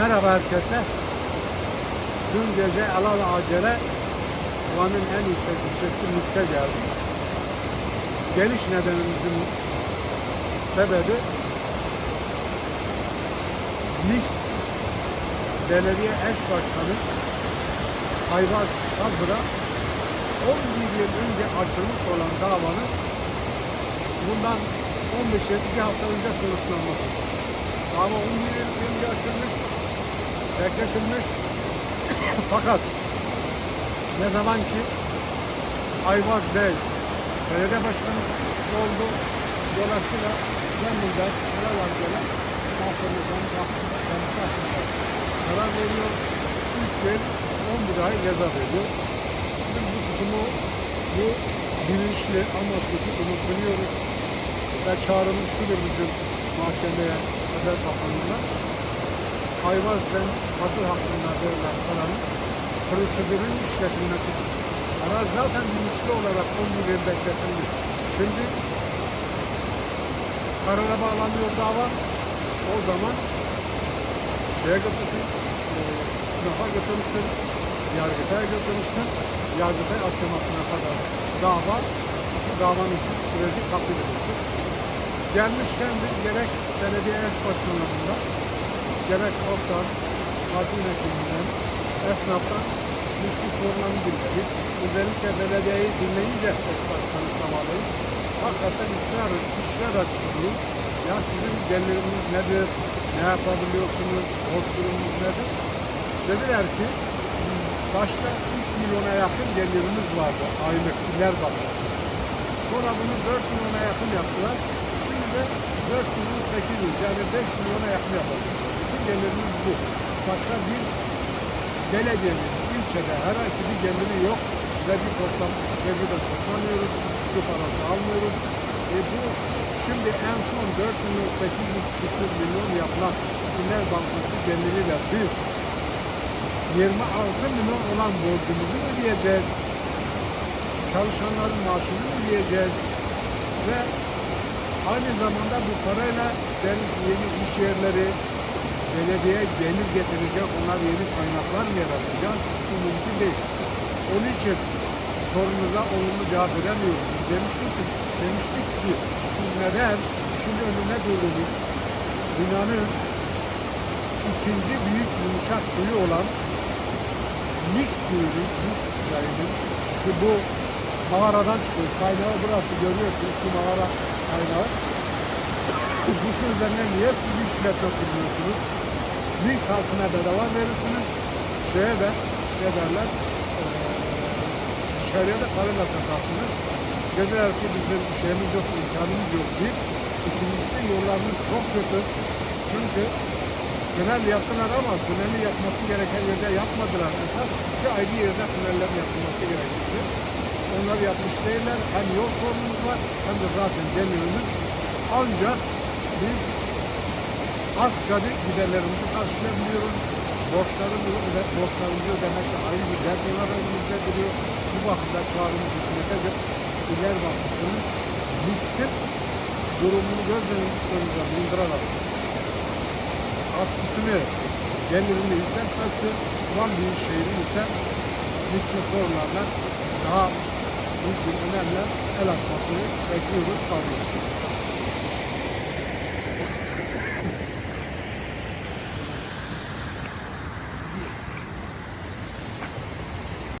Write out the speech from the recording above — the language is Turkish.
Merhaba herkese. Dün gece alal acele Van'ın en yüksek ilçesi Niks'e geldik. Geliş nedenimizin sebebi Niks Belediye Eş Başkanı Ayvaz Kazır'a 11 yıl önce açılmış olan davanın bundan 15-20 hafta önce sonuçlanması. Dava 11 yıl önce açılmış, bekletilmiş. Fakat ne zaman ki Ayvaz Bey belediye başkanı oldu, dolayısıyla helal acele mahkemeden kendisi hakkında karar veriyor. 3 yıl 11 ay ceza veriyor. Biz bu tutumu, bu bilinçli ama tutumu kınıyoruz ve çağrımız şudur bizim mahkemeye, Adalet Bakanlığı'na. Ayvaz'dan hazır hakkında verilen kararın prosedürün işletilmesidir. Karar zaten bilinçli olarak 11 yıl bekletilmiş. Şimdi karara bağlanıyor dava. O zaman şeye götürsün, e, sınafa götürülsün, yargıtaya götürülsün, yargıtay aşamasına kadar dava, davanın süreci takip edilsin. Gelmişken biz gerek belediye eş başkanlarında, gerek ortak, parti yönetiminden, esnaftan yüksek sorunlarını dinledik. Özellikle belediyeyi dinleyince başkanı sabahlayıp hakikaten işler, işler açısından ya sizin geliriniz nedir, ne yapabiliyorsunuz, borç durumunuz nedir? Dediler ki başta 3 milyona yakın gelirimiz vardı aylık iler bakıyor. Sonra bunu 4 milyona yakın yaptılar. Şimdi de 4 milyon 800 yani 5 milyona yakın yapacak. Gelirimiz bu. Başka bir belediyenin ilçede herhangi bir geliri yok ve bir toplam vergiden toplamıyoruz. Bu parası almıyoruz. E bu şimdi en son 4 milyon 800 küsur milyon yapılan İller Bankası geliriyle biz 26 milyon olan borcumuzu ödeyeceğiz çalışanların maaşını ödeyeceğiz ve aynı zamanda bu parayla belki yeni iş yerleri belediye gelir getirecek, onlar yeni kaynaklar mı yaratacak? Bu mümkün değil. Onun için sorunuza olumlu cevap veremiyoruz. Demiştik ki, demiştik ki siz neden şimdi önüne durduğunuz dünyanın ikinci büyük yumuşak suyu olan Mix suyunun, Mix çayının ki bu mağaradan çıkıyor. Kaynağı burası görüyorsunuz bu mağara kaynağı. Bu su üzerine niye bir işletme kurmuyorsunuz? Mix halkına bedava verirsiniz. Şeye de ne derler? Eee dışarıya da parayla satarsınız. Dediler ki bizim şeyimiz yok, imkanımız yok deyip ikincisi yollarımız çok kötü. Çünkü tünel yaptılar ama tüneli yapması gereken yerde yapmadılar. Esas iki ayrı yerde tünellerin yapılması gerekirdi. Onları yapmış değiller. Hem yol sorunumuz var hem de zaten gelirimiz. Ancak biz asgari giderlerimizi karşılayabiliyoruz. Borçlarımızı, borçlarımızı ödemekte ayrı bir dert olarak önümüzde duruyor. Bu bakımda çağrımız hükümetedir. İler Bankası'nın mixin durumunu göz önünde bulundurarak katkısını gelirini yükseltmesi, Van Büyükşehir'in ise mixin sorunlarına daha büyük bir önemle el atmasını bekliyoruz, sağlıyoruz.